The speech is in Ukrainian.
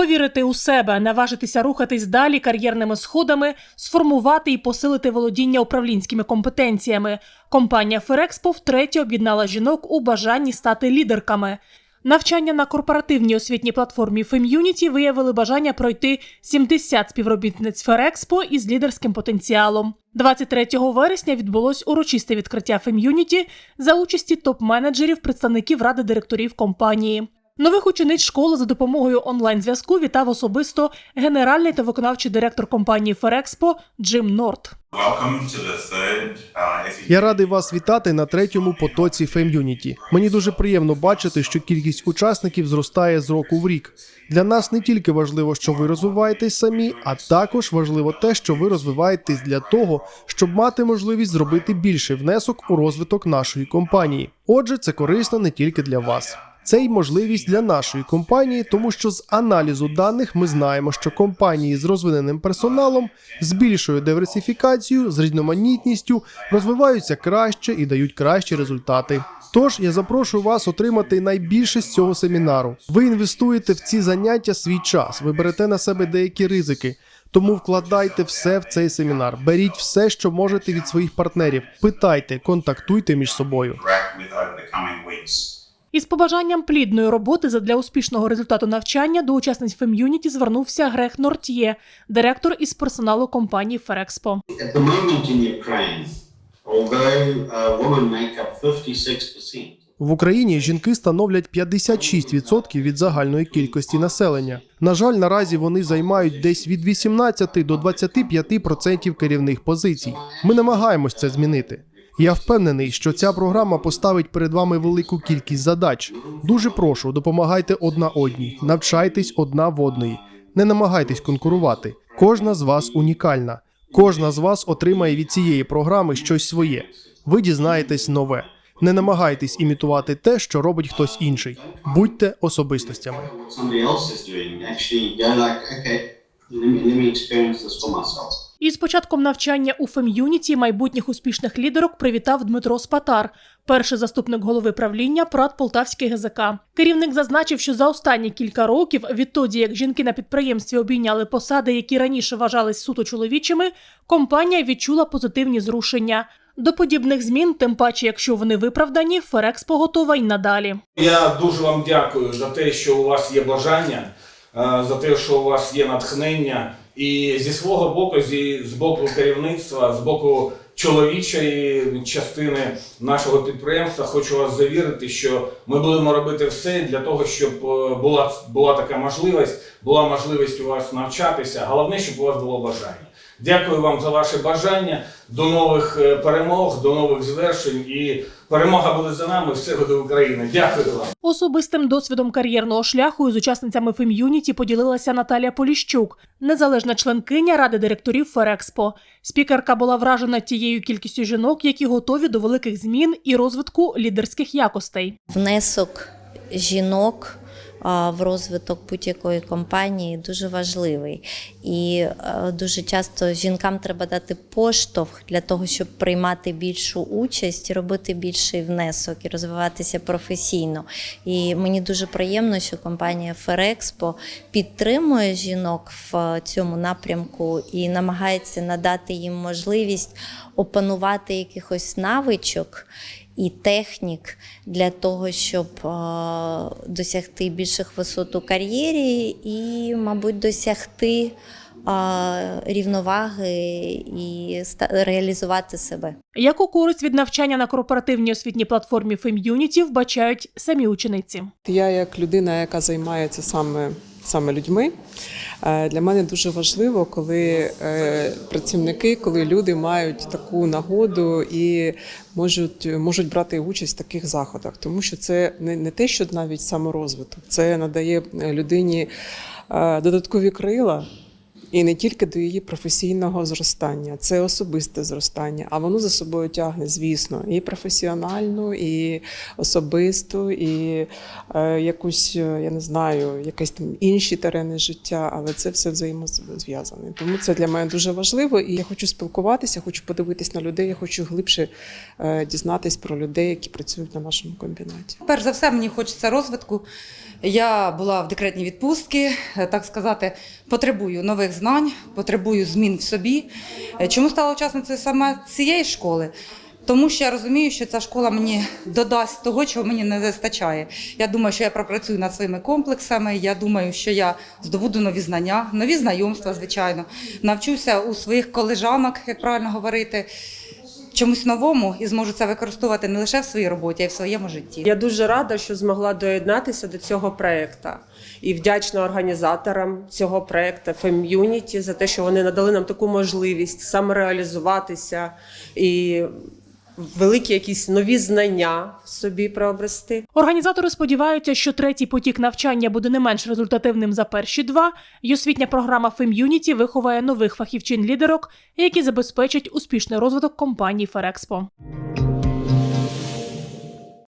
Повірити у себе, наважитися рухатись далі кар'єрними сходами, сформувати і посилити володіння управлінськими компетенціями. Компанія Ферекспо втретє об'єднала жінок у бажанні стати лідерками. Навчання на корпоративній освітній платформі Фем'юніті виявили бажання пройти 70 співробітниць Ферекспо із лідерським потенціалом. 23 вересня відбулось урочисте відкриття Фем'юніті за участі топ-менеджерів, представників ради директорів компанії. Нових учениць школи за допомогою онлайн-зв'язку вітав особисто генеральний та виконавчий директор компанії Ферекспо Джим Норт. Uh, Я радий вас вітати на третьому потоці FameUnity. Мені дуже приємно бачити, що кількість учасників зростає з року в рік. Для нас не тільки важливо, що ви розвиваєтесь самі, а також важливо те, що ви розвиваєтесь для того, щоб мати можливість зробити більший внесок у розвиток нашої компанії. Отже, це корисно не тільки для вас. Це й можливість для нашої компанії, тому що з аналізу даних ми знаємо, що компанії з розвиненим персоналом з більшою диверсифікацією, з різноманітністю розвиваються краще і дають кращі результати. Тож я запрошую вас отримати найбільше з цього семінару. Ви інвестуєте в ці заняття свій час, ви берете на себе деякі ризики. Тому вкладайте все в цей семінар. Беріть все, що можете від своїх партнерів. Питайте, контактуйте між собою. Із побажанням плідної роботи задля успішного результату навчання до учасниць Фем'юніті звернувся Грег Нортьє, директор із персоналу компанії Ферекспо. At the moment in Ukraine, although women make up 56%, В Україні жінки становлять 56% від загальної кількості населення. На жаль, наразі вони займають десь від 18 до 25% керівних позицій. Ми намагаємось це змінити. Я впевнений, що ця програма поставить перед вами велику кількість задач. Дуже прошу, допомагайте одна одній, навчайтесь одна в одної. Не намагайтесь конкурувати. Кожна з вас унікальна. Кожна з вас отримає від цієї програми щось своє. Ви дізнаєтесь нове. Не намагайтесь імітувати те, що робить хтось інший. Будьте особистостями. somebody else let me experience this for myself. Із початком навчання у Фем'юніті майбутніх успішних лідерок привітав Дмитро Спатар, перший заступник голови правління ПРАТ Полтавський ГЗК. Керівник зазначив, що за останні кілька років, відтоді як жінки на підприємстві обійняли посади, які раніше вважались суто чоловічими, компанія відчула позитивні зрушення. До подібних змін, тим паче, якщо вони виправдані, Ферекспо готова й надалі. Я дуже вам дякую за те, що у вас є бажання, е, за те, що у вас є натхнення. І зі свого боку, зі, з боку керівництва, з боку чоловічої частини нашого підприємства, хочу вас завірити, що ми будемо робити все для того, щоб е, була, була така можливість, була можливість у вас навчатися. Головне, щоб у вас було бажання. Дякую вам за ваше бажання. До нових е, перемог, до нових звершень. І перемога буде за нами. Все буде Україна. Дякую вам. Особистим досвідом кар'єрного шляху із учасницями Фем'юніті поділилася Наталія Поліщук, незалежна членкиня ради директорів Ферекспо. Спікерка була вражена тією кількістю жінок, які готові до великих змін і розвитку лідерських якостей. внесок жінок в розвиток будь-якої компанії дуже важливий. І е, дуже часто жінкам треба дати поштовх для того, щоб приймати більшу участь, робити більший внесок і розвиватися професійно. І мені дуже приємно, що компанія Ферекспо підтримує жінок в цьому напрямку і намагається надати їм можливість опанувати якихось навичок і технік для того, щоб е, досягти більших висот у кар'єрі і, мабуть, досягти е, рівноваги і ста- реалізувати себе. Яку користь від навчання на корпоративній освітній платформі Фем'юніті вбачають самі учениці. Я, як людина, яка займається саме, саме людьми, для мене дуже важливо, коли е, працівники, коли люди мають таку нагоду і можуть, можуть брати участь в таких заходах, тому що це не, не те, що навіть саморозвиток, це надає людині е, додаткові крила. І не тільки до її професійного зростання, це особисте зростання, а воно за собою тягне, звісно, і професіональну, і особисту, і е, якусь, е, я не знаю, якісь там інші терени життя, але це все взаємозв'язане. Тому це для мене дуже важливо. І я хочу спілкуватися, хочу подивитись на людей, я хочу глибше е, дізнатись про людей, які працюють на нашому комбінаті. Перш за все, мені хочеться розвитку Я була в декретній відпустці, е, так сказати, потребую нових знань, потребую змін в собі. Е, Чому стала учасницею саме цієї школи? Тому що я розумію, що ця школа мені додасть того, чого мені не вистачає. Я думаю, що я пропрацюю над своїми комплексами. Я думаю, що я здобуду нові знання, нові знайомства, звичайно. Навчуся у своїх колежанок, як правильно говорити, чомусь новому і зможу це використовувати не лише в своїй роботі, а й в своєму житті. Я дуже рада, що змогла доєднатися до цього проекту. І вдячна організаторам цього проекту FemUnity за те, що вони надали нам таку можливість самореалізуватися і великі якісь нові знання собі приобрести. Організатори сподіваються, що третій потік навчання буде не менш результативним за перші два, і освітня програма FemUnity виховає нових фахівчин-лідерок, які забезпечать успішний розвиток компанії Ферекспо.